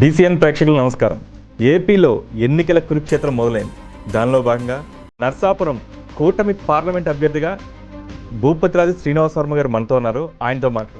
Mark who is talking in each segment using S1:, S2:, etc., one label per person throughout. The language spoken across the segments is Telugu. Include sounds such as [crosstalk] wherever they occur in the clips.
S1: బీసీఎన్ ప్రేక్షకులు నమస్కారం. ఏపీలో ఎన్నికల కురుక్షేత్రం మొదలైంది. దానిలో భాగంగా నర్సాపురం కూటమి పార్లమెంట్ అభ్యర్థిగా భూపతిరాజు శ్రీనివాస వర్మ గారు మనతో ఉన్నారు. ఆయనతో మాట్లాడు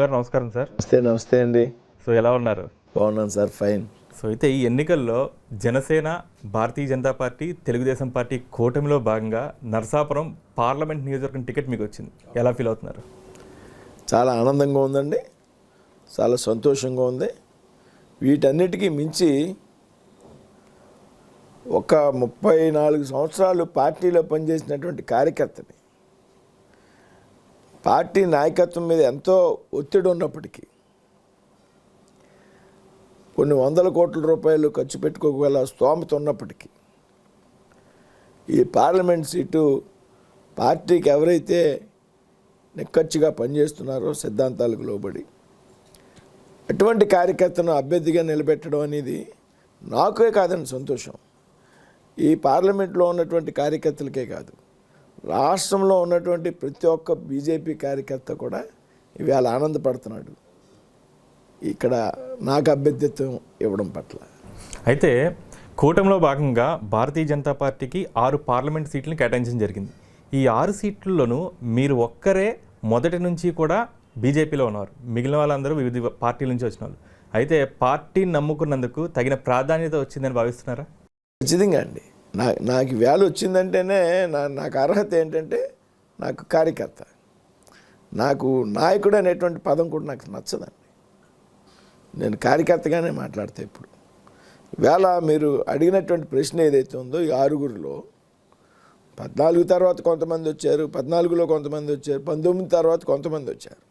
S1: గారు నమస్కారం సార్.
S2: నమస్తే నమస్తే అండి.
S1: సో ఎలా ఉన్నారు?
S2: బాగున్నాను సార్ ఫైన్.
S1: సో అయితే ఈ ఎన్నికల్లో జనసేన భారతీయ జనతా పార్టీ తెలుగుదేశం పార్టీ కూటమిలో భాగంగా నర్సాపురం పార్లమెంట్ నియోజకవర్గం టికెట్ మీకు వచ్చింది. ఎలా ఫీల్ అవుతున్నారు?
S2: చాలా ఆనందంగా ఉందండి. చాలా సంతోషంగా ఉంది. వీటన్నిటికీ మించి ఒక ముప్పై నాలుగు సంవత్సరాలు పార్టీలో పనిచేసినటువంటి కార్యకర్తని పార్టీ నాయకత్వం మీద ఎంతో ఒత్తిడి ఉన్నప్పటికీ కొన్ని వందల కోట్ల రూపాయలు ఖర్చు పెట్టుకోగల స్తోమత ఉన్నప్పటికీ ఈ పార్లమెంట్ సీటు పార్టీకి ఎవరైతే నిక్కచ్చిగా పనిచేస్తున్నారో సిద్ధాంతాలకు లోబడి అటువంటి కార్యకర్తను అభ్యర్థిగా నిలబెట్టడం అనేది నాకే కాదని సంతోషం. ఈ పార్లమెంట్లో ఉన్నటువంటి కార్యకర్తలకే కాదు. రాష్ట్రంలో ఉన్నటువంటి ప్రతి ఒక్క బీజేపీ కార్యకర్త కూడా ఇవాళ ఆనందపడుతున్నాడు. ఇక్కడ నాకు అభ్యర్థిత్వం ఇవ్వడం పట్ల.
S1: అయితే కూటమిలో భాగంగా భారతీయ జనతా పార్టీకి ఆరు పార్లమెంట్ సీట్లను కేటాయించడం జరిగింది. ఈ ఆరు సీట్లలోనూ మీరు ఒక్కరే మొదటి నుంచి కూడా బీజేపీలో ఉన్నారు. మిగిలిన వాళ్ళందరూ వివిధ పార్టీల నుంచి వచ్చిన వాళ్ళు. అయితే పార్టీని నమ్ముకున్నందుకు తగిన ప్రాధాన్యత వచ్చిందని భావిస్తున్నారా?
S2: ఖచ్చితంగా అండి. నా నాకు వ్యాలు వచ్చిందంటేనే నా నాకు అర్హత ఏంటంటే నాకు కార్యకర్త. నాకు నాయకుడు అనేటువంటి పదం కూడా నాకు నచ్చదండి. నేను కార్యకర్తగానే మాట్లాడతా ఇప్పుడు. వేళ మీరు అడిగినటువంటి ప్రశ్న ఏదైతే ఉందో ఈ ఆరుగురిలో పద్నాలుగు తర్వాత కొంతమంది వచ్చారు పద్నాలుగులో కొంతమంది వచ్చారు పంతొమ్మిది తర్వాత కొంతమంది వచ్చారు.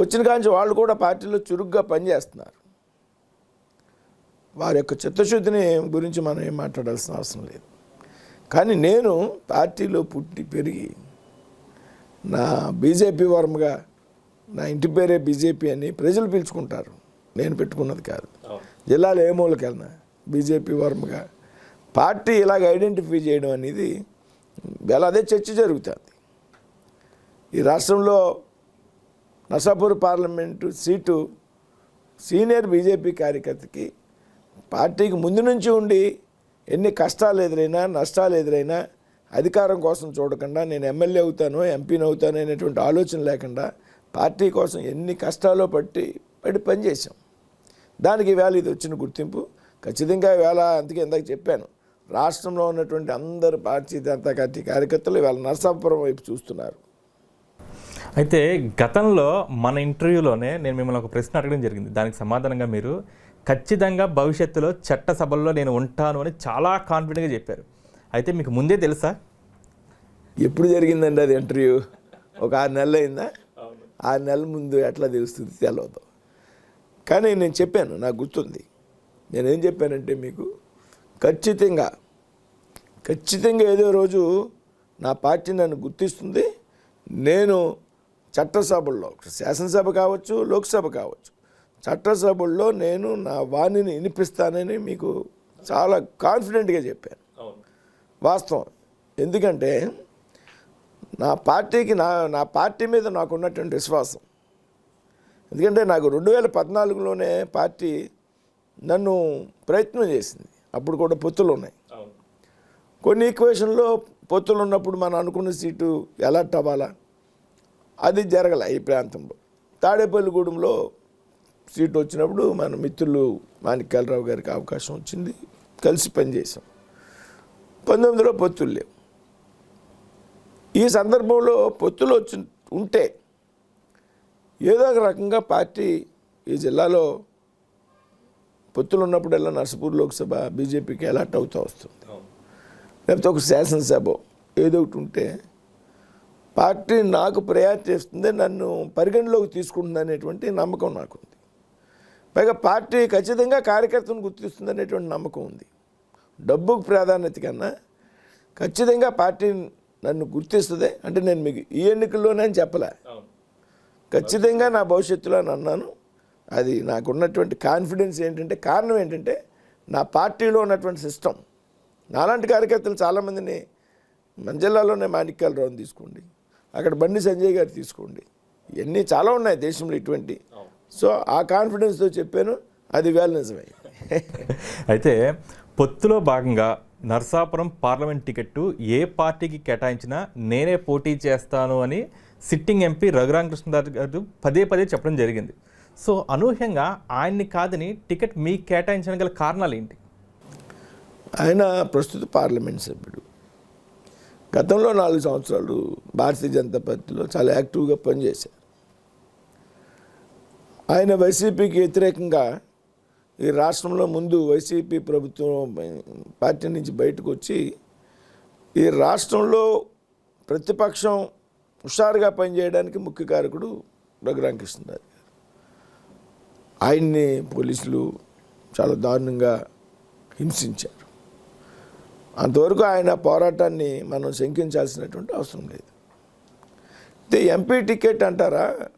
S2: వచ్చిన కాంచి వాళ్ళు కూడా పార్టీలో చురుగ్గా పనిచేస్తున్నారు. వారి యొక్క చిత్తశుద్ధిని గురించి మనం ఏం మాట్లాడాల్సిన అవసరం లేదు. కానీ నేను పార్టీలో పుట్టి పెరిగి నా బీజేపీ వర్మగా నా ఇంటి పేరే బీజేపీ అని ప్రజలు పిలుచుకుంటారు. నేను పెట్టుకున్నది కాదు. జిల్లాలో ఏ మూలకెళ్ళినా బీజేపీ వర్మగా పార్టీ ఇలాగ ఐడెంటిఫై చేయడం అనేది వేళ అదే చర్చ జరుగుతుంది. ఈ రాష్ట్రంలో Narsapur parliament seat senior BJP కార్యకర్తకి పార్టీకి ముందు నుంచి ఉండి ఎన్ని కష్టాలు ఎదురైనా నష్టాలు ఎదురైనా అధికారం కోసం చూడకుండా నేను ఎమ్మెల్యే అవుతాను ఎంపీని అవుతాను అనేటువంటి ఆలోచన లేకుండా పార్టీ కోసం ఎన్ని కష్టాలు పట్టి పడి పనిచేసాం దానికి వేళ ఇది వచ్చిన గుర్తింపు. ఖచ్చితంగా వేళ అందుకే ఇందాక చెప్పాను రాష్ట్రంలో ఉన్నటువంటి అందరు భారతీయ జనతా పార్టీ కార్యకర్తలు ఇవాళ నరసాపురం వైపు చూస్తున్నారు.
S1: అయితే గతంలో మన ఇంటర్వ్యూలోనే నేను మిమ్మల్ని ఒక ప్రశ్న అడగడం జరిగింది. దానికి సమాధానంగా మీరు ఖచ్చితంగా భవిష్యత్తులో చట్టసభల్లో నేను ఉంటాను అని చాలా కాన్ఫిడెంట్గా చెప్పారు. అయితే మీకు ముందే తెలుసా?
S2: ఎప్పుడు జరిగిందండి అది ఇంటర్వ్యూ ఒక ఆరు నెలలు అయిందా? ఆరు నెలల ముందు ఎట్లా తెలుస్తుంది? తెలవదు. కానీ నేను చెప్పాను నాకు గుర్తుంది. నేనేం చెప్పానంటే మీకు ఖచ్చితంగా ఖచ్చితంగా ఏదో రోజు నా పార్టీ నన్ను గుర్తిస్తుంది. నేను చట్టసభల్లో శాసనసభ కావచ్చు లోక్సభ కావచ్చు చట్టసభల్లో నేను నా వాణిని వినిపిస్తానని మీకు చాలా కాన్ఫిడెంట్గా చెప్పాను. వాస్తవం. ఎందుకంటే నా పార్టీకి నా నా పార్టీ మీద నాకు ఉన్నటువంటి విశ్వాసం. ఎందుకంటే నాకు రెండు వేల పద్నాలుగులోనే పార్టీ నన్ను ప్రయత్నం చేసింది. అప్పుడు కూడా పొత్తులు ఉన్నాయి కొన్ని ఈక్వేషన్లో పొత్తులు ఉన్నప్పుడు మనం అనుకున్న సీటు ఎలర్ట్ అవ్వాలా? అది జరగలే ఈ ప్రాంతంలో. తాడేపల్లిగూడెంలో సీట్ వచ్చినప్పుడు మన మిత్రులు మాణిక్యాలరావు గారికి అవకాశం వచ్చింది. కలిసి పనిచేసాం పంతొమ్మిదిలో పొత్తులు లేవు. ఈ సందర్భంలో పొత్తులు వచ్చి ఉంటే ఏదో ఒక రకంగా పార్టీ ఈ జిల్లాలో పొత్తులు ఉన్నప్పుడల్లా నర్సపూర్ లోక్సభ బీజేపీకి ఎలాట్ అవుతూ వస్తుంది. లేకపోతే ఒక శాసనసభ ఏదో ఒకటి ఉంటే పార్టీ నాకు ప్రయారిటీ ఇస్తుంది నన్ను పరిగణలోకి తీసుకుంటుంది అనేటువంటి నమ్మకం నాకుంది. పైగా పార్టీ ఖచ్చితంగా కార్యకర్తను గుర్తిస్తుంది అనేటువంటి నమ్మకం ఉంది. డబ్బుకు ప్రాధాన్యత కన్నా ఖచ్చితంగా పార్టీ నన్ను గుర్తిస్తుంది. అంటే నేను మీకు ఈ ఎన్నికల్లోనే అని చెప్పలే. ఖచ్చితంగా నా భవిష్యత్తులో అని అన్నాను. అది నాకున్నటువంటి కాన్ఫిడెన్స్ ఏంటంటే కారణం ఏంటంటే నా పార్టీలో ఉన్నటువంటి సిస్టమ్. నాలాంటి కార్యకర్తలు చాలామందిని మన జిల్లాలోనే మాణిక్యాలరావుని తీసుకోండి. అక్కడ బండి సంజయ్ గారు తీసుకోండి. ఇవన్నీ చాలా ఉన్నాయి దేశంలో ఇటువంటి సో ఆ కాన్ఫిడెన్స్తో చెప్పాను అది వేళ నిజమే.
S1: అయితే పొత్తులో భాగంగా నర్సాపురం పార్లమెంట్ టికెట్టు ఏ పార్టీకి కేటాయించినా నేనే పోటీ చేస్తాను అని సిట్టింగ్ ఎంపీ రఘురామకృష్ణరాజు గారు పదే పదే చెప్పడం జరిగింది. సో అనూహ్యంగా ఆయన్ని కాదని టికెట్ మీకు కేటాయించడం గల కారణాలు ఏంటి?
S2: ఆయన ప్రస్తుత పార్లమెంట్ సభ్యుడు. గతంలో నాలుగు సంవత్సరాలు భారతీయ జనతా పార్టీలో చాలా యాక్టివ్గా పనిచేశారు. ఆయన వైసీపీకి వ్యతిరేకంగా ఈ రాష్ట్రంలో ముందు వైసీపీ ప్రభుత్వం పార్టీ నుంచి బయటకు వచ్చి ఈ రాష్ట్రంలో ప్రతిపక్షం హుషారుగా పనిచేయడానికి ముఖ్య కారకుడు రఘురామకృష్ణరాజు గారు. ఆయన్ని పోలీసులు చాలా దారుణంగా హింసించారు. అంతవరకు ఆయన పోరాటాన్ని మనం శంకించాల్సినటువంటి అవసరం లేదు. అయితే ఎంపీ టికెట్ అంటారా?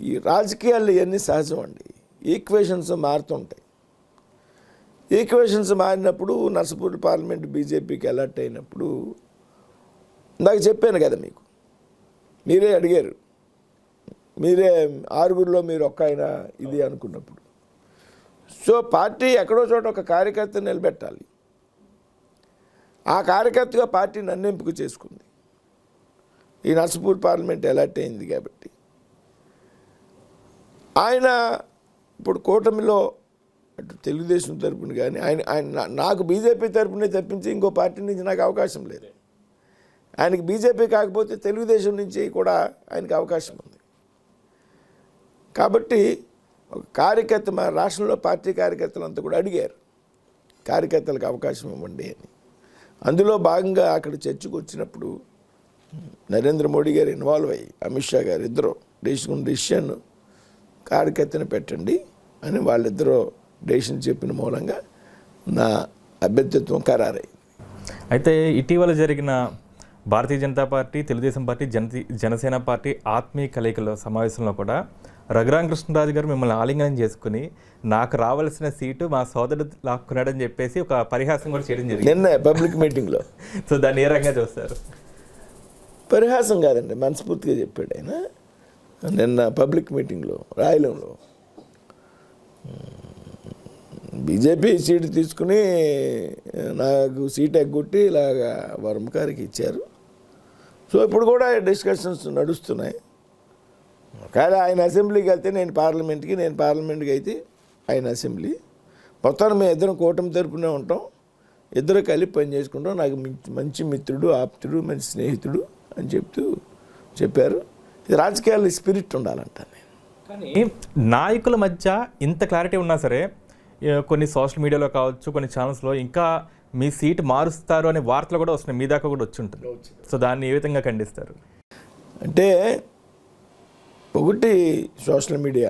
S2: ఈ రాజకీయాలు ఇవన్నీ సహజం అండి. ఈక్వేషన్స్ మారుతుంటాయి. ఈక్వేషన్స్ మారినప్పుడు నర్సపూర్ పార్లమెంట్ బీజేపీకి అలర్ట్ అయినప్పుడు నాకు చెప్పాను కదా మీకు. మీరే అడిగారు. మీరే ఆరుగురిలో మీరు ఒక్క ఆయన ఇది అనుకున్నప్పుడు. సో పార్టీ ఎక్కడో చోట ఒక కార్యకర్త నిలబెట్టాలి. ఆ కార్యకర్తగా పార్టీ నన్ను ఎంపిక చేసుకుంది. ఈ నర్సపూర్ పార్లమెంట్ అలర్ట్ అయింది కాబట్టి. ఆయన ఇప్పుడు కూటమిలో అటు తెలుగుదేశం తరపున కానీ ఆయన ఆయన నాకు బీజేపీ తరపునే తప్పించి ఇంకో పార్టీ నుంచి నాకు అవకాశం లేదు. ఆయనకి బీజేపీ కాకపోతే తెలుగుదేశం నుంచి కూడా ఆయనకి అవకాశం ఉంది. కాబట్టి ఒక కార్యకర్త మా రాష్ట్రంలో పార్టీ కార్యకర్తలంతా కూడా అడిగారు కార్యకర్తలకు అవకాశం ఇవ్వండి అని. అందులో భాగంగా అక్కడ చర్చకు వచ్చినప్పుడు నరేంద్ర మోడీ గారు ఇన్వాల్వ్ అయ్యి అమిత్ షా గారు ఇద్దరు తీసుకున్న డిసిషన్ కార్యకర్తను పెట్టండి అని వాళ్ళిద్దరూ డెసిషన్ చెప్పిన మూలంగా నా అభ్యర్థిత్వం ఖరారైంది.
S1: అయితే ఇటీవల జరిగిన Bharatiya Janata party Telugu Desam party Jana Janasena party ఆత్మీయ కలయికల సమావేశంలో కూడా రఘురామకృష్ణరాజు గారు మిమ్మల్ని ఆలింగనం చేసుకుని నాకు రావాల్సిన సీటు మా సోదరుడు లాక్కున్నాడని చెప్పేసి ఒక పరిహాసం కూడా చేయడం జరిగింది.
S2: నిన్న పబ్లిక్ మీటింగ్లో. [laughs]
S1: సో దాన్ని ఏ రకంగా చూస్తారు?
S2: పరిహాసం కాదండి మనస్ఫూర్తిగా చెప్పాడు ఆయన. నిన్న పబ్లిక్ మీటింగ్లో రాయలంలో. బీజేపీ సీట్ తీసుకుని నాకు సీట్ ఎగ్గొట్టి ఇలాగా వర్మకారికి ఇచ్చారు. సో ఇప్పుడు కూడా డిస్కషన్స్ నడుస్తున్నాయి. కానీ ఆయన అసెంబ్లీకి వెళ్తే నేను పార్లమెంట్కి నేను పార్లమెంట్కి అయితే ఆయన అసెంబ్లీ. మొత్తం మేము ఇద్దరం కూటమి తరపునే ఉంటాం. ఇద్దరు కలిపి పని చేసుకుంటాం. నాకు మంచి మిత్రుడు ఆప్తుడు మంచి స్నేహితుడు అని చెప్తూ చెప్పారు. ఇది రాజకీయాల్లో స్పిరిట్ ఉండాలంట నేను
S1: కానీ నాయకుల మధ్య ఇంత క్లారిటీ ఉన్నా సరే కొన్ని సోషల్ మీడియాలో కావచ్చు కొన్ని ఛానల్స్లో ఇంకా మీ సీట్ మారుస్తారు అనే వార్తలు కూడా వస్తున్నాయి. మీ దాకా కూడా వచ్చి ఉంటుంది. సో దాన్ని ఏ విధంగా ఖండిస్తారు?
S2: అంటే ఒకటి సోషల్ మీడియా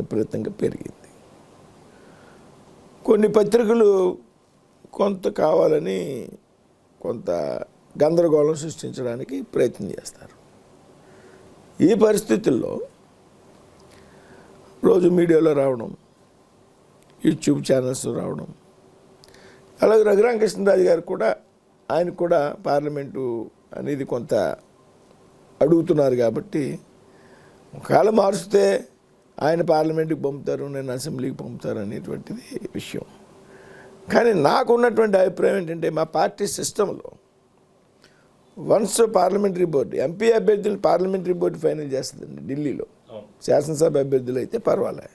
S2: విపరీతంగా పెరిగింది. కొన్ని పత్రికలు కొంత కావాలని కొంత గందరగోళం సృష్టించడానికి ప్రయత్నం చేస్తారు. ఈ పరిస్థితుల్లో రోజు మీడియాలో రావడం యూట్యూబ్ ఛానల్స్ రావడం అలాగే రఘురామకృష్ణరాజు గారు కూడా ఆయన కూడా పార్లమెంటు అనేది కొంత అడుగుతున్నారు కాబట్టి ఒకవేళ మారుస్తే ఆయన పార్లమెంట్కి పంపుతారు నేను అసెంబ్లీకి పంపుతారు అనేటువంటిది విషయం. కానీ నాకున్నటువంటి అభిప్రాయం ఏంటంటే మా పార్టీ సిస్టంలో వన్స్ పార్లమెంటరీ బోర్డు ఎంపీ అభ్యర్థులు పార్లమెంటరీ బోర్డు ఫైనల్ చేస్తుందండి ఢిల్లీలో. శాసనసభ అభ్యర్థులు అయితే పర్వాలే.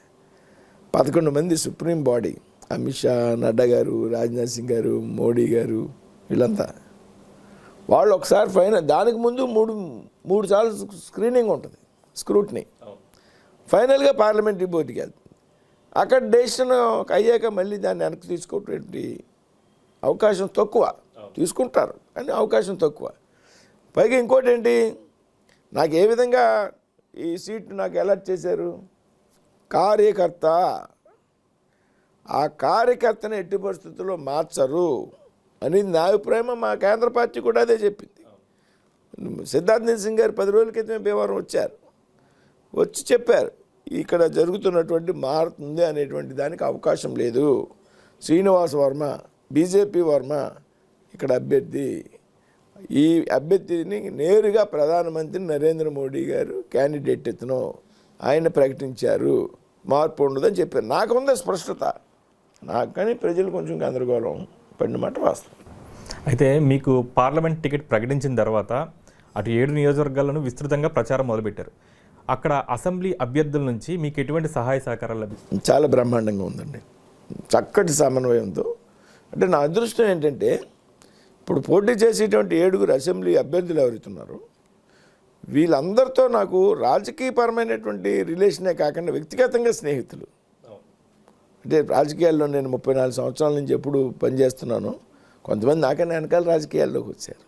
S2: పదకొండు మంది సుప్రీం బాడీ అమిత్ షా నడ్డా గారు రాజ్నాథ్ సింగ్ గారు మోడీ గారు వీళ్ళంతా. వాళ్ళు ఒకసారి ఫైనల్ దానికి ముందు మూడు మూడు సార్లు స్క్రీనింగ్ ఉంటుంది స్క్రూట్నీ. ఫైనల్గా పార్లమెంటరీ బోర్డుకి వెళ్తుంది అక్కడ డెసిషన్ అయ్యాక మళ్ళీ దాన్ని వెనక్కి తీసుకోవటువంటి అవకాశం తక్కువ. తీసుకుంటారు కానీ అవకాశం తక్కువ. పైగా ఇంకోటి ఏంటి నాకు ఏ విధంగా ఈ సీట్ నాకు అలర్ట్ చేశారు? కార్యకర్త. ఆ కార్యకర్తను ఎట్టి పరిస్థితుల్లో మార్చరు అని నా అభిప్రాయం. మా కేంద్ర పార్టీ కూడా అదే చెప్పింది. సిద్ధార్థ్ సింగ్ గారు పది రోజుల క్రితమే భీమవరం వచ్చారు. వచ్చి చెప్పారు ఇక్కడ జరుగుతున్నటువంటి మారుతుంది అనేటువంటి దానికి అవకాశం లేదు. శ్రీనివాస్ వర్మ బీజేపీ వర్మ ఇక్కడ అభ్యర్థి ఈ అభ్యర్థిని నేరుగా ప్రధానమంత్రి నరేంద్ర మోడీ గారు క్యాండిడేట్ ఎత్తును ఆయన ప్రకటించారు. మార్పు ఉండదని చెప్పారు. నాకుంది స్పష్టత. నాకు కానీ ప్రజలు కొంచెం గందరగోళం పడిన మాట వాస్తవం.
S1: అయితే మీకు పార్లమెంట్ టికెట్ ప్రకటించిన తర్వాత అటు ఏడు నియోజకవర్గాలను విస్తృతంగా ప్రచారం మొదలుపెట్టారు. అక్కడ అసెంబ్లీ అభ్యర్థుల నుంచి మీకు ఎటువంటి సహాయ సహకారాలు లభిస్తాయి?
S2: చాలా బ్రహ్మాండంగా ఉందండి. చక్కటి సమన్వయంతో. అంటే నా అదృష్టం ఏంటంటే ఇప్పుడు పోటీ చేసేటువంటి ఏడుగురు అసెంబ్లీ అభ్యర్థులు ఎవరుతున్నారు? వీళ్ళందరితో నాకు రాజకీయపరమైనటువంటి రిలేషనే కాకుండా వ్యక్తిగతంగా స్నేహితులు. అంటే రాజకీయాల్లో నేను ముప్పై నాలుగు సంవత్సరాల నుంచి ఎప్పుడు పనిచేస్తున్నాను. కొంతమంది నాకన్నా వెనకాల రాజకీయాల్లోకి వచ్చారు.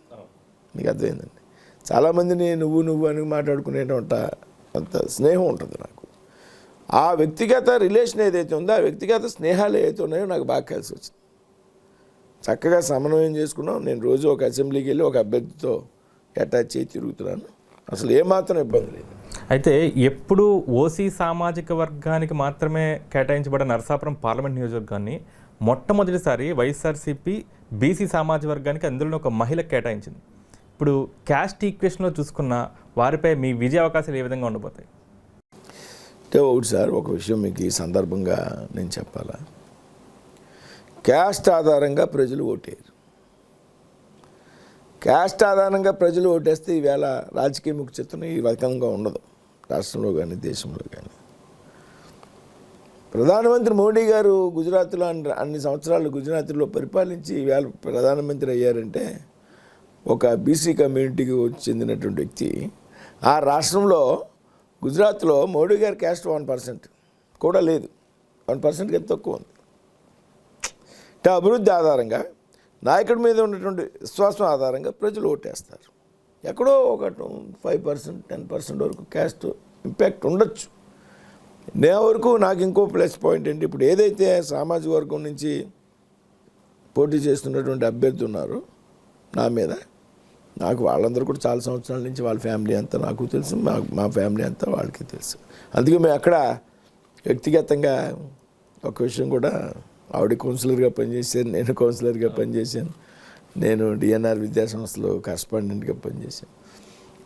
S2: నీకు అర్థమైందండి? చాలామందిని నువ్వు నువ్వు అని మాట్లాడుకునేటువంటి అంత స్నేహం ఉంటుంది నాకు. ఆ వ్యక్తిగత రిలేషన్ ఏదైతే ఉందో ఆ వ్యక్తిగత స్నేహాలు ఏదైతే ఉన్నాయో నాకు బాగా కలిసి వచ్చింది. చక్కగా సమన్వయం చేసుకున్నాం. నేను రోజు ఒక అసెంబ్లీకి వెళ్ళి ఒక అభ్యర్థితో అటాచ్ చేయి తిరుగుతున్నాను. అసలు ఏమాత్రం ఇబ్బంది లేదు.
S1: అయితే ఎప్పుడు ఓసీ సామాజిక వర్గానికి మాత్రమే కేటాయించబడిన నరసాపురం పార్లమెంట్ నియోజకవర్గాన్ని మొట్టమొదటిసారి వైఎస్ఆర్సీపీ బీసీ సామాజిక వర్గానికి అందులో ఒక మహిళకు కేటాయించింది. ఇప్పుడు క్యాస్ట్ ఈక్వేషన్లో చూసుకున్న వారిపై మీ విజయ అవకాశాలు ఏ విధంగా ఉండబోతాయి?
S2: అంటే ఒకటి సార్ ఒక విషయం మీకు ఈ సందర్భంగా నేను చెప్పాలా? క్యాస్ట్ ఆధారంగా ప్రజలు ఓటేయరు. క్యాస్ట్ ఆధారంగా ప్రజలు ఓటేస్తే ఈవేళ రాజకీయ ముఖ చిత్రం ఈ రకంగా ఉండదు రాష్ట్రంలో కానీ దేశంలో కానీ ప్రధానమంత్రి మోడీ గారు గుజరాత్లో అన్ని అన్ని సంవత్సరాలు గుజరాత్లో పరిపాలించి ఈవేళ ప్రధానమంత్రి అయ్యారంటే ఒక బీసీ కమ్యూనిటీకి చెందినటువంటి వ్యక్తి. ఆ రాష్ట్రంలో గుజరాత్లో మోడీ గారి క్యాస్ట్ వన్ పర్సెంట్ కూడా లేదు. వన్ పర్సెంట్కి ఎంత తక్కువ ఉంది? అంటే అభివృద్ధి ఆధారంగా నాయకుడి మీద ఉన్నటువంటి విశ్వాసం ఆధారంగా ప్రజలు ఓటేస్తారు. ఎక్కడో ఒక ఫైవ్ పర్సెంట్ టెన్ పర్సెంట్ వరకు క్యాస్ట్ ఇంపాక్ట్ ఉండొచ్చు. నే వరకు నాకు ఇంకో ప్లస్ పాయింట్ ఏంటి ఇప్పుడు ఏదైతే సామాజిక వర్గం నుంచి పోటీ చేస్తున్నటువంటి అభ్యర్థి ఉన్నారు నా మీద నాకు వాళ్ళందరూ కూడా చాలా సంవత్సరాల నుంచి వాళ్ళ ఫ్యామిలీ అంతా నాకు తెలుసు మా మా ఫ్యామిలీ అంతా వాళ్ళకి తెలుసు. అందుకే మేము అక్కడ వ్యక్తిగతంగా ఒక విషయం కూడా ఆవిడ కౌన్సిలర్గా పనిచేశాను నేను కౌన్సిలర్గా పనిచేశాను నేను డిఎన్ఆర్ విద్యాసంస్థలో కరస్పాండెంట్గా పనిచేశాను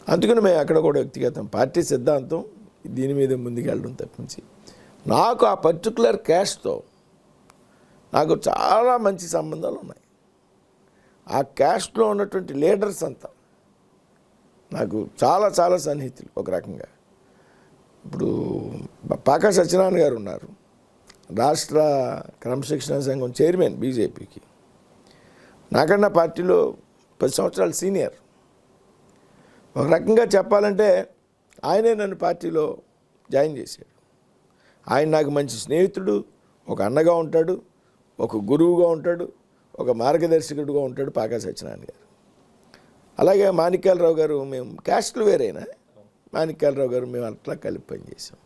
S2: అందుకని మేము అక్కడ కూడా వ్యక్తిగతం పార్టీ సిద్ధాంతం దీని మీద ముందుకెళ్ళడం తప్పించి నాకు ఆ పర్టికులర్ క్యాస్ట్తో నాకు చాలా మంచి సంబంధాలు ఉన్నాయి ఆ క్యాస్ట్లో ఉన్నటువంటి లీడర్స్ అంతా నాకు చాలా చాలా సన్నిహితులు ఒక రకంగా ఇప్పుడు పాకా సత్యనారాయణ గారు ఉన్నారు రాష్ట్ర క్రమశిక్షణ సంఘం చైర్మన్ బీజేపీకి. నాకన్నా పార్టీలో పది సంవత్సరాలు సీనియర్. ఒక రకంగా చెప్పాలంటే ఆయనే నన్ను పార్టీలో జాయిన్ చేశాడు. ఆయన నాకు మంచి స్నేహితుడు ఒక అన్నగా ఉంటాడు ఒక గురువుగా ఉంటాడు ఒక మార్గదర్శకుడుగా ఉంటాడు పాకా సత్యనారాయణ గారు. అలాగే మాణిక్యాలరావు గారు మేము క్యాస్ట్లు వేరైనా మాణిక్యాలరావు గారు మేము అట్లా కలిపి పనిచేసాం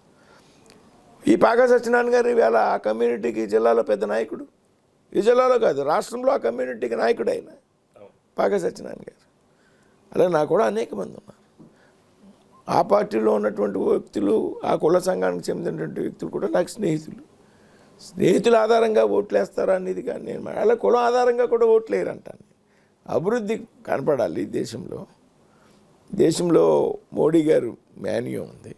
S2: ఈ పాకా సత్యనారాయణ గారు ఈవేళ ఆ కమ్యూనిటీకి జిల్లాలో పెద్ద నాయకుడు. ఈ జిల్లాలో కాదు రాష్ట్రంలో ఆ కమ్యూనిటీకి నాయకుడు ఆయన. పాగా సత్యనారాయణ గారు. అలాగే నాకు కూడా అనేక మంది ఉన్నారు. ఆ పార్టీలో ఉన్నటువంటి వ్యక్తులు ఆ కుల సంఘానికి చెందినటువంటి వ్యక్తులు కూడా నాకు స్నేహితులు. స్నేహితుల ఆధారంగా ఓట్లు వేస్తారా అనేది కానీ నేను మా- అలా కులం ఆధారంగా కూడా ఓట్లు వేయరంటాను అభివృద్ధి కనపడాలి దేశంలో. దేశంలో మోడీ గారు మాన్యూ ఉంది.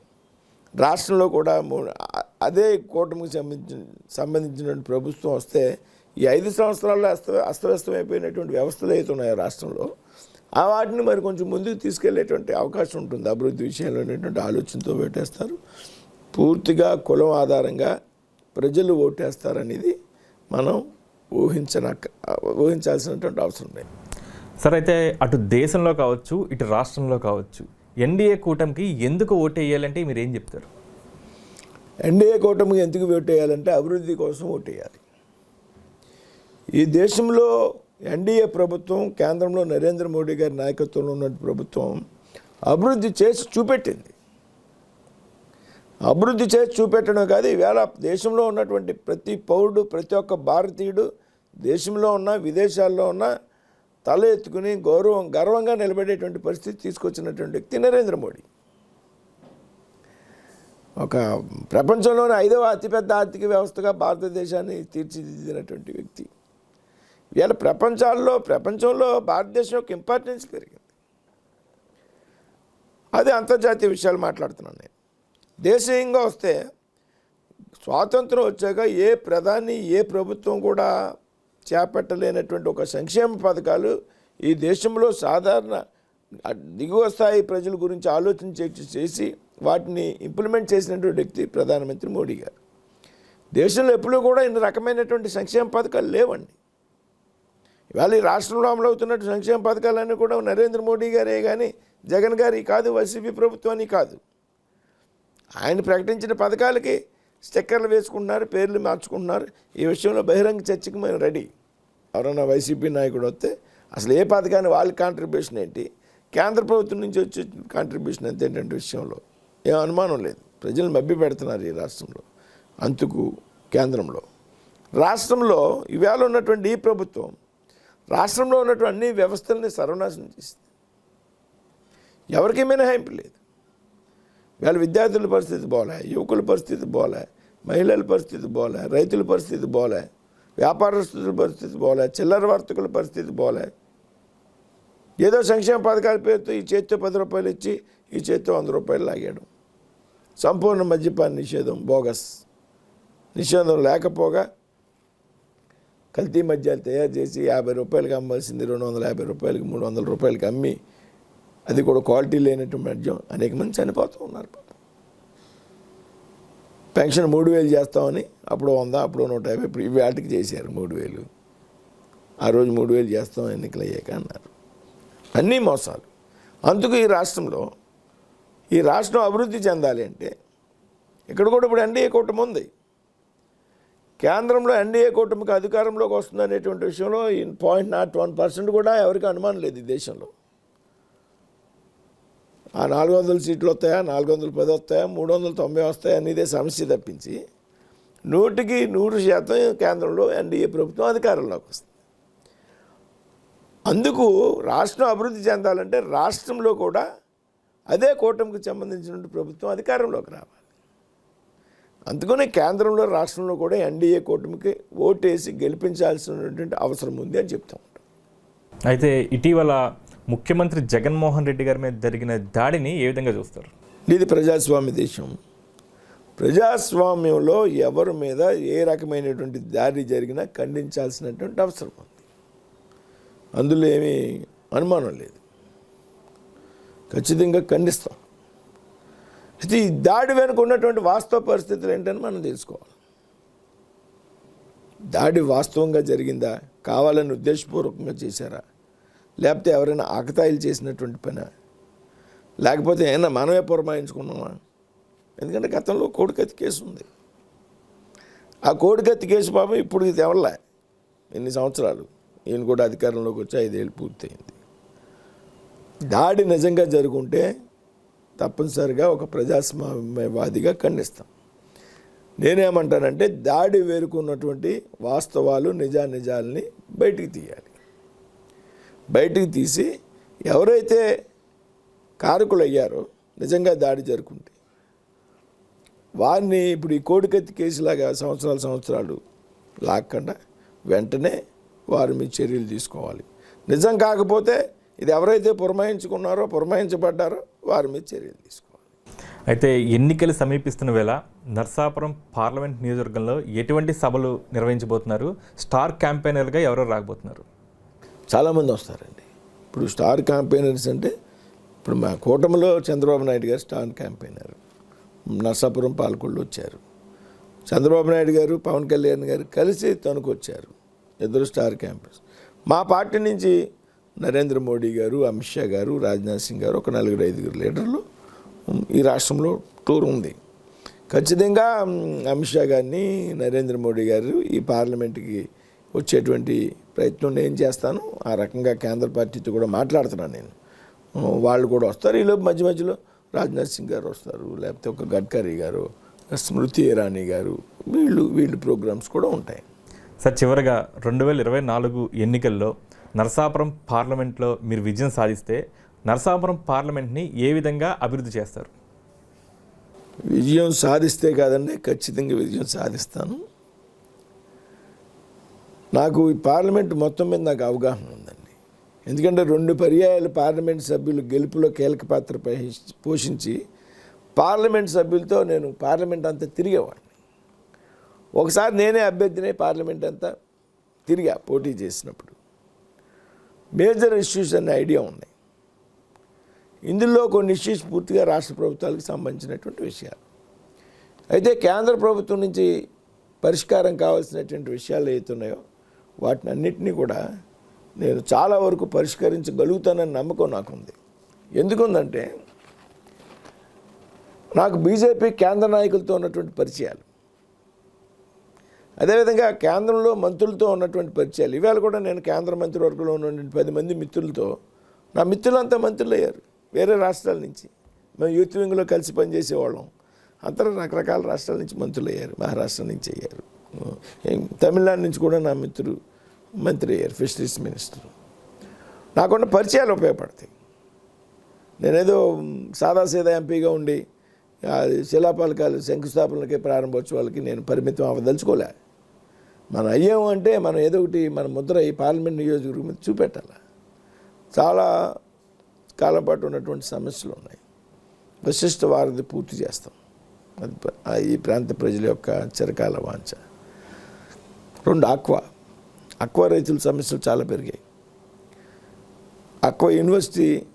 S2: రాష్ట్రంలో కూడా మో- అదే కూటమికి సంబంధించిన సంబంధించినటువంటి ప్రభుత్వం వస్తే ఈ ఐదు సంవత్సరాల్లో అస్త అస్తవ్యస్తమైపోయినటువంటి వ్యవస్థలు అయితే ఉన్నాయో రాష్ట్రంలో ఆ వాటిని మరి కొంచెం ముందుకు తీసుకెళ్ళేటువంటి అవకాశం ఉంటుంది. అభివృద్ధి విషయంలో అనేటువంటి ఆలోచనతో పెట్టేస్తారు పూర్తిగా కులం ఆధారంగా ప్రజలు ఓటేస్తారనేది మనం ఊహించనక్క ఊహించాల్సినటువంటి అవసరం లేదు.
S1: సార్ అయితే అటు దేశంలో కావచ్చు ఇటు రాష్ట్రంలో కావచ్చు ఎన్డీఏ కూటమికి ఎందుకు ఓటేయాలంటే మీరు ఏం చెప్తారు?
S2: ఎన్డీఏ కూటమికి ఎందుకు ఓటేయాలంటే అభివృద్ధి కోసం ఓటేయాలి ఈ దేశంలో ఎన్డీఏ ప్రభుత్వం కేంద్రంలో నరేంద్ర మోడీ గారి నాయకత్వంలో ఉన్న ప్రభుత్వం అభివృద్ధి చేసి చూపెట్టింది. అభివృద్ధి చేసి చూపెట్టడం కాదు ఈవేళ దేశంలో ఉన్నటువంటి ప్రతి పౌరుడు ప్రతి ఒక్క భారతీయుడు దేశంలో ఉన్న విదేశాల్లో ఉన్న తల ఎత్తుకుని గౌరవం గర్వంగా నిలబడేటువంటి పరిస్థితి తీసుకొచ్చినటువంటి వ్యక్తి నరేంద్ర మోడీ. ఒక ప్రపంచంలోనే ఐదవ అతిపెద్ద ఆర్థిక వ్యవస్థగా భారతదేశాన్ని తీర్చిదిద్దినటువంటి వ్యక్తి. ఇవాళ ప్రపంచాల్లో ప్రపంచంలో భారతదేశం యొక్క ఇంపార్టెన్స్ పెరిగింది. అదే అంతర్జాతీయ విషయాలు మాట్లాడుతున్నాను నేను. దేశీయంగా వస్తే స్వాతంత్రం వచ్చాక ఏ ప్రధాని ఏ ప్రభుత్వం కూడా చేపట్టలేనటువంటి ఒక సంక్షేమ పథకాలు ఈ దేశంలో సాధారణ దిగువ స్థాయి ప్రజల గురించి ఆలోచన చేసి వాటిని ఇంప్లిమెంట్ చేసినటువంటి వ్యక్తి ప్రధానమంత్రి మోడీ గారు. దేశంలో ఎప్పుడూ కూడా ఇన్ని రకమైనటువంటి సంక్షేమ పథకాలు లేవండి. ఇవాళ ఈ రాష్ట్రంలో అమలవుతున్నట్టు సంక్షేమ పథకాలన్నీ కూడా నరేంద్ర మోడీ గారే కానీ జగన్ గారి కాదు వైసీపీ ప్రభుత్వాన్ని కాదు. ఆయన ప్రకటించిన పథకాలకి స్టిక్కర్లు వేసుకుంటున్నారు పేర్లు మార్చుకుంటున్నారు. ఈ విషయంలో బహిరంగ చర్చకు మేము రెడీ. ఎవరైనా వైసీపీ నాయకుడు వస్తే అసలు ఏ పథకాన్ని వాళ్ళ కాంట్రిబ్యూషన్ ఏంటి? కేంద్ర ప్రభుత్వం నుంచి వచ్చే కాంట్రిబ్యూషన్ ఎంత ఏంటంటే విషయంలో. ఏం అనుమానం లేదు. ప్రజలు మభ్య పెడుతున్నారు ఈ రాష్ట్రంలో అందుకు కేంద్రంలో. రాష్ట్రంలో ఇవాళ ఉన్నటువంటి ఈ ప్రభుత్వం రాష్ట్రంలో ఉన్నటువంటి అన్ని వ్యవస్థల్ని సర్వనాశనం చేసింది. ఎవరికి మినహాయింపు లేదు. వీళ్ళ విద్యార్థుల పరిస్థితి పోలే యువకుల పరిస్థితి పోలే మహిళల పరిస్థితి పోలే రైతుల పరిస్థితి పోలే వ్యాపారస్తుల పరిస్థితి పోలే చిల్లర వర్తకుల పరిస్థితి పోలే ఏదో సంక్షేమ పథకాల పేరుతో ఈ చేతితో పది రూపాయలు ఇచ్చి ఈ చేతితో వంద రూపాయలు లాగాడు. సంపూర్ణ మద్యపాన నిషేధం బోగస్. నిషేధం లేకపోగా కల్తీ మద్యాలు తయారు చేసి యాభై రూపాయలకి అమ్మాల్సింది రెండు వందల యాభై రూపాయలకి మూడు వందల రూపాయలకి అమ్మి అది కూడా క్వాలిటీ లేనటువంటి మద్యం అనేక మంది చనిపోతూ ఉన్నారు పెన్షన్ మూడు వేలు చేస్తామని అప్పుడు వంద అప్పుడు నూట యాభై ఇప్పుడు ఇవి వాటికి చేశారు మూడు వేలు. ఆ రోజు మూడు వేలు చేస్తాం ఎన్నికలు అయ్యాక అన్నారు. అన్నీ మోసాలు. అందుకు ఈ రాష్ట్రంలో ఈ రాష్ట్రం అభివృద్ధి చెందాలి అంటే ఇక్కడ కూడా ఇప్పుడు ఎన్డీఏ కూటమి ఉంది. కేంద్రంలో ఎన్డీఏ కూటమికి అధికారంలోకి వస్తుంది అనేటువంటి విషయంలో పాయింట్ నాట్ వన్ పర్సెంట్ కూడా ఎవరికి అనుమానం లేదు ఈ దేశంలో. ఆ నాలుగు వందల సీట్లు వస్తాయా? నాలుగు వందల పది వస్తాయా? మూడు వందల తొంభై వస్తాయా? అనేదే సమస్య తప్పించి నూటికి నూరు శాతం కేంద్రంలో ఎన్డీఏ ప్రభుత్వం అధికారంలోకి వస్తుంది. అందుకు రాష్ట్రం అభివృద్ధి చెందాలంటే రాష్ట్రంలో కూడా అదే కూటమికి సంబంధించిన ప్రభుత్వం అధికారంలోకి రావాలి. అందుకనే కేంద్రంలో రాష్ట్రంలో కూడా ఎన్డీఏ కూటమికి ఓటేసి గెలిపించాల్సినటువంటి అవసరం ఉంది అని చెప్తా ఉంటాం.
S1: అయితే ఇటీవల ముఖ్యమంత్రి జగన్మోహన్ రెడ్డి గారి మీద జరిగిన దాడిని ఏ విధంగా చూస్తారు?
S2: ఇది ప్రజాస్వామ్య దేశం. ప్రజాస్వామ్యంలో ఎవరి మీద ఏ రకమైనటువంటి దాడి జరిగినా ఖండించాల్సినటువంటి అవసరం ఉంది. అందులో ఏమీ అనుమానం లేదు. ఖచ్చితంగా ఖండిస్తాం. అయితే ఈ దాడి వెనుక ఉన్నటువంటి వాస్తవ పరిస్థితులు ఏంటని మనం తెలుసుకోవాలి. దాడి వాస్తవంగా జరిగిందా? కావాలని ఉద్దేశపూర్వకంగా చేశారా? లేకపోతే ఎవరైనా ఆకతాయిలు చేసినటువంటి పని? లేకపోతే ఏమైనా మనమే పురమాయించుకున్నామా? ఎందుకంటే గతంలో కోడికత్తి కేసు ఉంది. ఆ కోడికత్తి కేసు పాపం ఇప్పుడు ఇది ఎవరలే? ఎన్ని సంవత్సరాలు? ఈయన కూడా అధికారంలోకి వచ్చి ఐదేళ్ళు పూర్తయింది. దాడి నిజంగా జరుగుంటే తప్పనిసరిగా ఒక ప్రజాస్వామ్యవాదిగా ఖండిస్తాం. నేనేమంటానంటే దాడి వేరుకున్నటువంటి వాస్తవాలు నిజానిజాలని బయటికి తీయాలి. బయటికి తీసి ఎవరైతే కారకులు అయ్యారో నిజంగా దాడి జరుగుంటే వారిని ఇప్పుడు ఈ కోడికత్తి కేసులాగా సంవత్సరాలు సంవత్సరాలు లాక్కుండా వెంటనే వారు మీ చర్యలు తీసుకోవాలి. నిజం కాకపోతే ఇది ఎవరైతే పురమాయించుకున్నారో పురమాయించబడ్డారో వారి మీద చర్యలు తీసుకోవాలి.
S1: అయితే ఎన్నికలు సమీపిస్తున్న వేళ నర్సాపురం పార్లమెంట్ నియోజకవర్గంలో ఎటువంటి సభలు నిర్వహించబోతున్నారు? స్టార్ క్యాంపెయినర్గా ఎవరెవరు రాకపోతున్నారు?
S2: చాలామంది వస్తారండి. ఇప్పుడు స్టార్ క్యాంపెయినర్స్ అంటే ఇప్పుడు మా కూటమిలో చంద్రబాబు నాయుడు గారు స్టార్ క్యాంపెయినర్. నర్సాపురం పాలకొళ్ళు వచ్చారు. చంద్రబాబు నాయుడు గారు పవన్ కళ్యాణ్ గారు కలిసి తణుకు వచ్చారు ఇద్దరు స్టార్ క్యాంపెయినర్స్. మా పార్టీ నుంచి నరేంద్ర మోడీ గారు అమిత్ షా గారు రాజ్నాథ్ సింగ్ గారు ఒక నలుగురు ఐదుగురు లీడర్లు. ఈ రాష్ట్రంలో టూర్ ఉంది. ఖచ్చితంగా అమిత్ షా గారిని నరేంద్ర మోడీ గారు ఈ పార్లమెంట్కి వచ్చేటువంటి ప్రయత్నం నేను చేస్తాను. ఆ రకంగా కేంద్ర పార్టీతో కూడా మాట్లాడుతున్నాను నేను. వాళ్ళు కూడా వస్తారు. ఈలోపు మధ్య మధ్యలో రాజ్నాథ్ సింగ్ గారు వస్తారు. లేకపోతే ఒక గడ్కరీ గారు స్మృతి ఇరానీ గారు వీళ్ళు వీళ్ళు ప్రోగ్రామ్స్ కూడా ఉంటాయి.
S1: సార్ చివరగా రెండు వేల ఇరవై నాలుగు ఎన్నికల్లో నరసాపురం పార్లమెంట్లో మీరు విజయం సాధిస్తే నరసాపురం పార్లమెంట్ని ఏ విధంగా అభివృద్ధి చేస్తారు?
S2: విజయం సాధిస్తే కాదండి ఖచ్చితంగా విజయం సాధిస్తాను. నాకు ఈ పార్లమెంట్ మొత్తం మీద నాకు అవగాహన ఉందండి. ఎందుకంటే రెండు పర్యాయాలు పార్లమెంట్ సభ్యులు గెలుపులో కీలక పాత్ర పోషి- పోషించి పార్లమెంట్ సభ్యులతో నేను పార్లమెంట్ అంతా తిరిగేవాడిని. ఒకసారి నేనే అభ్యర్థినే పార్లమెంట్ అంతా తిరిగా పోటీ చేసినప్పుడు. మేజర్ ఇష్యూస్ అనే ఐడియా ఉన్నాయి ఇందులో కొన్ని ఇష్యూస్ పూర్తిగా రాష్ట్ర ప్రభుత్వాలకు సంబంధించినటువంటి విషయాలు. అయితే కేంద్ర ప్రభుత్వం నుంచి పరిష్కారం కావాల్సినటువంటి విషయాలు ఏతున్నాయో వాటిని అన్నింటినీ కూడా నేను చాలా వరకు పరిష్కరించగలుగుతానని నమ్మకం నాకుంది. ఎందుకుందంటే నాకు బీజేపీ కేంద్ర నాయకులతో ఉన్నటువంటి పరిచయాలు. అదేవిధంగా కేంద్రంలో మంత్రులతో ఉన్నటువంటి పరిచయాలు. ఇవాళ కూడా నేను కేంద్ర మంత్రివర్గంలో ఉన్నటువంటి పది మంది మిత్రులతో నా మిత్రులంతా మంత్రులు అయ్యారు వేరే రాష్ట్రాల నుంచి. మేము యూత్ వింగ్లో కలిసి పనిచేసేవాళ్ళం. అందరూ రకరకాల రాష్ట్రాల నుంచి మంత్రులు అయ్యారు మహారాష్ట్ర నుంచి అయ్యారు. తమిళనాడు నుంచి కూడా నా మిత్రుడు మంత్రి అయ్యారు ఫిషరీస్ మినిస్టర్. నాకున్న పరిచయాలు ఉపయోగపడతాయి. నేనేదో సాదాసీదా ఎంపీగా ఉండి శిలాపాలకాలు శిలాపలకాలు శంకుస్థాపనలకి ప్రారంభోత్సవాలకి నేను పరిమితం అవ్వదలుచుకోలే. మనం అయ్యాము అంటే మనం ఏదో ఒకటి మన ముద్ర ఈ పార్లమెంట్ నియోజకవర్గం మీద చూపెట్టాలి. చాలా కాలం పాటు ఉన్నటువంటి సమస్యలు ఉన్నాయి. విశిష్ట వారిది పూర్తి చేస్తాం. అది ఈ ప్రాంత ప్రజల యొక్క చిరకాల వాంఛ. రెండు ఆక్వా ఆక్వా రైతుల సమస్యలు చాలా పెరిగాయి. ఆక్వా యూనివర్సిటీ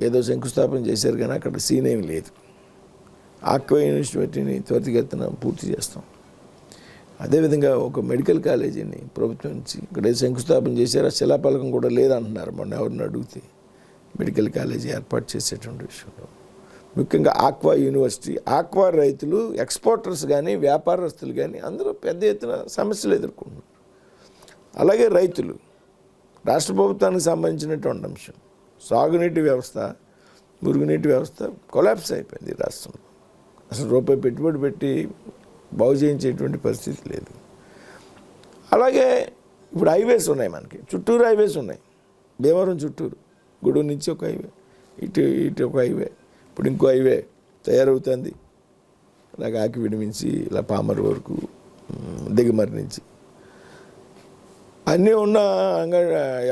S2: ఏదో శంకుస్థాపన చేశారు కానీ అక్కడ సీన్ ఏమి లేదు. ఆక్వా యూనివర్సిటీని త్వరితగతిన పూర్తి చేస్తాం. అదేవిధంగా ఒక మెడికల్ కాలేజీని ప్రభుత్వం నుంచి ఇక్కడ శంకుస్థాపన చేశారు. ఆ శిలాపలకం కూడా లేదంటున్నారు మొన్న ఎవరిని అడిగితే. మెడికల్ కాలేజీ ఏర్పాటు చేసేటువంటి విషయంలో. ముఖ్యంగా ఆక్వా యూనివర్సిటీ ఆక్వా రైతులు ఎక్స్పోర్టర్స్ కానీ వ్యాపారస్తులు కానీ అందరూ పెద్ద ఎత్తున సమస్యలు ఎదుర్కొంటున్నారు. అలాగే రైతులు రాష్ట్ర ప్రభుత్వానికి సంబంధించినటువంటి అంశం సాగునీటి వ్యవస్థ మురుగునీటి వ్యవస్థ కొలాప్స్ అయిపోయింది రాష్ట్రంలో. అసలు రూపాయి పెట్టుబడి పెట్టి బాగు చేయించేటువంటి పరిస్థితి లేదు. అలాగే ఇప్పుడు హైవేస్ ఉన్నాయి మనకి. చుట్టూరు హైవేస్ ఉన్నాయి. భీమవరం చుట్టూరు. గుడి నుంచి ఒక హైవే. ఇటు ఇటు ఒక హైవే. ఇప్పుడు ఇంకో హైవే తయారవుతుంది. అలాగే ఆకివిడి నుంచి ఇలా పామర్ వరకు దిగమరి నుంచి. అన్నీ ఉన్న అంగ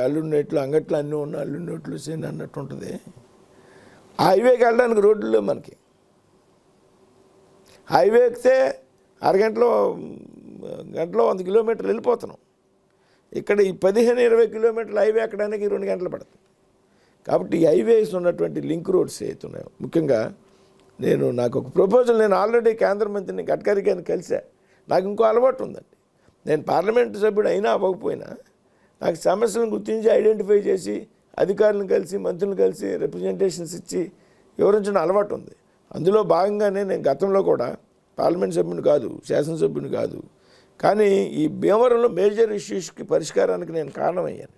S2: అల్లున్నట్లు అంగట్లో అన్నీ ఉన్న అల్లున్నట్లు సేన అన్నట్టు ఉంటుంది. ఆ హైవేకి వెళ్ళడానికి రోడ్లు మనకి. హైవే ఎక్కితే అరగంటలో గంటలో వంద కిలోమీటర్లు వెళ్ళిపోతున్నాం. ఇక్కడ ఈ పదిహేను ఇరవై కిలోమీటర్ల హైవే ఎక్కడానికి రెండు గంటలు పడుతుంది. కాబట్టి ఈ హైవేస్ ఉన్నటువంటి లింక్ రోడ్స్ అవుతున్నాయి ముఖ్యంగా నేను నాకు ఒక ప్రపోజల్ నేను ఆల్రెడీ కేంద్ర మంత్రిని గడ్కరీ గారిని కలిసా నాకు ఇంకో అలవాటు ఉందండి. నేను పార్లమెంటు సభ్యుడు అయినా అవ్వకపోయినా నాకు సమస్యలను గుర్తించి ఐడెంటిఫై చేసి అధికారులను కలిసి మంత్రులను కలిసి రిప్రజెంటేషన్స్ ఇచ్చి వివరించిన అలవాటు ఉంది. అందులో భాగంగానే నేను గతంలో కూడా పార్లమెంట్ సభ్యుని కాదు శాసనసభ్యుని కాదు. కానీ ఈ భీమవరంలో మేజర్ ఇష్యూస్కి పరిష్కారానికి నేను కారణమయ్యాను.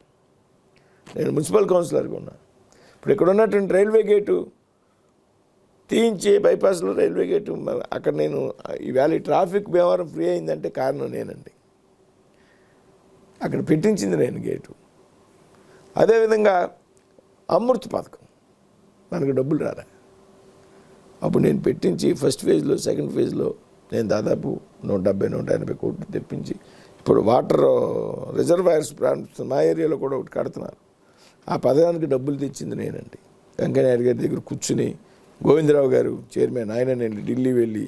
S2: నేను మున్సిపల్ కౌన్సిలర్గా ఉన్నా ఇప్పుడు ఇక్కడ ఉన్నటువంటి రైల్వే గేటు తీయించి బైపాస్లో రైల్వే గేటు అక్కడ నేను ఈవేళ ఈ ట్రాఫిక్ భీమవరం ఫ్రీ అయిందంటే కారణం నేనండి. అక్కడ పెట్టించింది నేను గేటు. అదేవిధంగా అమృత్ పథకం. మనకు డబ్బులు రారా అప్పుడు నేను పెట్టించి ఫస్ట్ ఫేజ్లో సెకండ్ ఫేజ్లో నేను దాదాపు నూట డెబ్బై నూట ఎనభై కోట్లు తెప్పించి ఇప్పుడు వాటర్ రిజర్వాయర్స్ ప్రారంభిస్తున్న మా ఏరియాలో కూడా ఒకటి కడుతున్నారు. ఆ పథకానికి డబ్బులు తెచ్చింది నేనండి. వెంకయ్యనాయుడు గారి దగ్గర కూర్చుని గోవిందరావు గారు చైర్మన్ ఆయన నేను ఢిల్లీ వెళ్ళి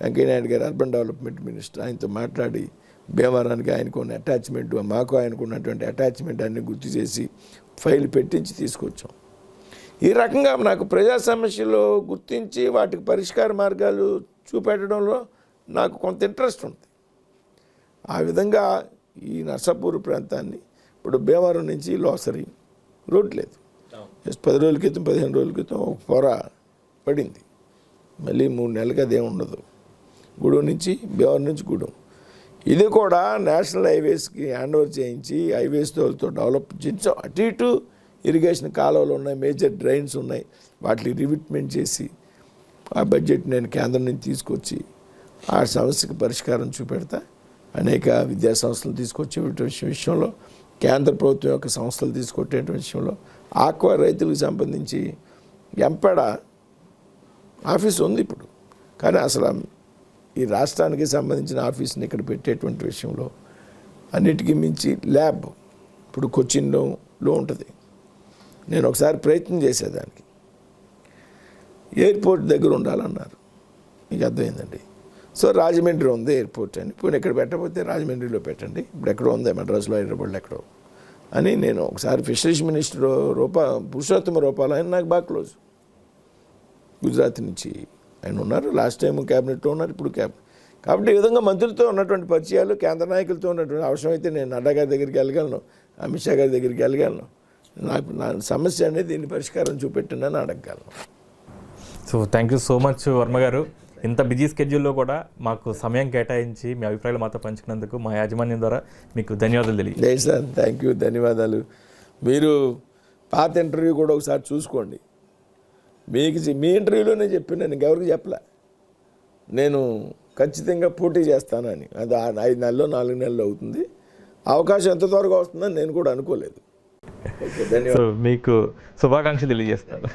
S2: వెంకయ్యనాయుడు గారు అర్బన్ డెవలప్మెంట్ మినిస్టర్ ఆయనతో మాట్లాడి భీమవరానికి ఆయనకు ఉన్న అటాచ్మెంట్ మాకు ఆయనకు ఉన్నటువంటి అటాచ్మెంట్ అన్ని గుర్తు చేసి ఫైల్ పెట్టించి తీసుకొచ్చాం. ఈ రకంగా నాకు ప్రజా సమస్యలు గుర్తించి వాటికి పరిష్కార మార్గాలు చూపెట్టడంలో నాకు కొంత ఇంట్రెస్ట్ ఉంది. ఆ విధంగా ఈ నర్సాపూర్ ప్రాంతాన్ని ఇప్పుడు భీమవరం నుంచి లోసరి రోడ్ లేదు. జస్ట్ పది రోజుల క్రితం పదిహేను రోజుల క్రితం ఒక పొర పడింది. మళ్ళీ మూడు నెలలకి అదేం ఉండదు. గూడెం నుంచి భీమవరం నుంచి గూడెం. ఇది కూడా నేషనల్ హైవేస్కి హ్యాండ్ ఓవర్ చేయించి హైవేస్తో డెవలప్ చేయించాం. అటు ఇటు ఇరిగేషన్ కాలువలు ఉన్నాయి మేజర్ డ్రైన్స్ ఉన్నాయి. వాటిని రివిట్మెంట్ చేసి ఆ బడ్జెట్ నేను కేంద్రం నుంచి తీసుకొచ్చి ఆ సమస్యకి పరిష్కారం చూపెడతా. అనేక విద్యా సంస్థలు తీసుకొచ్చే విషయంలో కేంద్ర ప్రభుత్వం యొక్క సంస్థలు తీసుకొచ్చేటువంటి విషయంలో ఆక్వా రైతులకు సంబంధించి ఎంపడ ఆఫీస్ ఉంది ఇప్పుడు. కానీ అసలు ఈ రాష్ట్రానికి సంబంధించిన ఆఫీస్ని ఇక్కడ పెట్టేటువంటి విషయంలో అన్నిటికీ మించి ల్యాబ్ ఇప్పుడు కొచ్చిన్లో ఉంటుంది. నేను ఒకసారి ప్రయత్నం చేసేదానికి. ఎయిర్పోర్ట్ దగ్గర ఉండాలన్నారు. మీకు అర్థమైందండి? సో రాజమండ్రి ఉంది ఎయిర్పోర్ట్ అని. పోనీ ఇక్కడ పెట్టకపోతే రాజమండ్రిలో పెట్టండి. ఇప్పుడు ఎక్కడో ఉంది మద్రాసులో హైదరాబాద్లో ఎక్కడో. అని నేను ఒకసారి ఫిషరీస్ మినిస్టర్ రూపా పురుషోత్తమ రూపాలు ఆయన నాకు బాగా క్లోజ్. గుజరాత్ నుంచి ఆయన ఉన్నారు. లాస్ట్ టైం క్యాబినెట్లో ఉన్నారు ఇప్పుడు క్యాబ్. కాబట్టి ఈ విధంగా మంత్రులతో ఉన్నటువంటి పరిచయాలు కేంద్ర నాయకులతో ఉన్నటువంటి అవసరమైతే నేను నడ్డా గారి దగ్గరికి వెళ్ళగలను అమిత్ షా గారి దగ్గరికి వెళ్ళగలను. నాకు నా సమస్య అనేది దీన్ని పరిష్కారం చూపెట్టిందని అడగగలను.
S1: So thank you so much Varma గారు. ఇంత బిజీ స్కెడ్యూల్లో కూడా మాకు సమయం కేటాయించి మీ అభిప్రాయాలు మాతో పంచుకున్నందుకు మా యాజమాన్యం ద్వారా మీకు ధన్యవాదాలు తెలియ
S2: లేదు సార్ థ్యాంక్ యూ ధన్యవాదాలు. మీరు పాత ఇంటర్వ్యూ కూడా ఒకసారి చూసుకోండి. మీకు మీ ఇంటర్వ్యూలోనే చెప్పాను నేను ఎవరికి చెప్పలే. నేను ఖచ్చితంగా పోటీ చేస్తానని. అది ఐదు నెలల్లో నాలుగు నెలలు అవుతుంది. అవకాశం ఎంత త్వరగా వస్తుందని నేను కూడా అనుకోలేదు.
S1: సో మీకు శుభాకాంక్షలు తెలియజేస్తాను.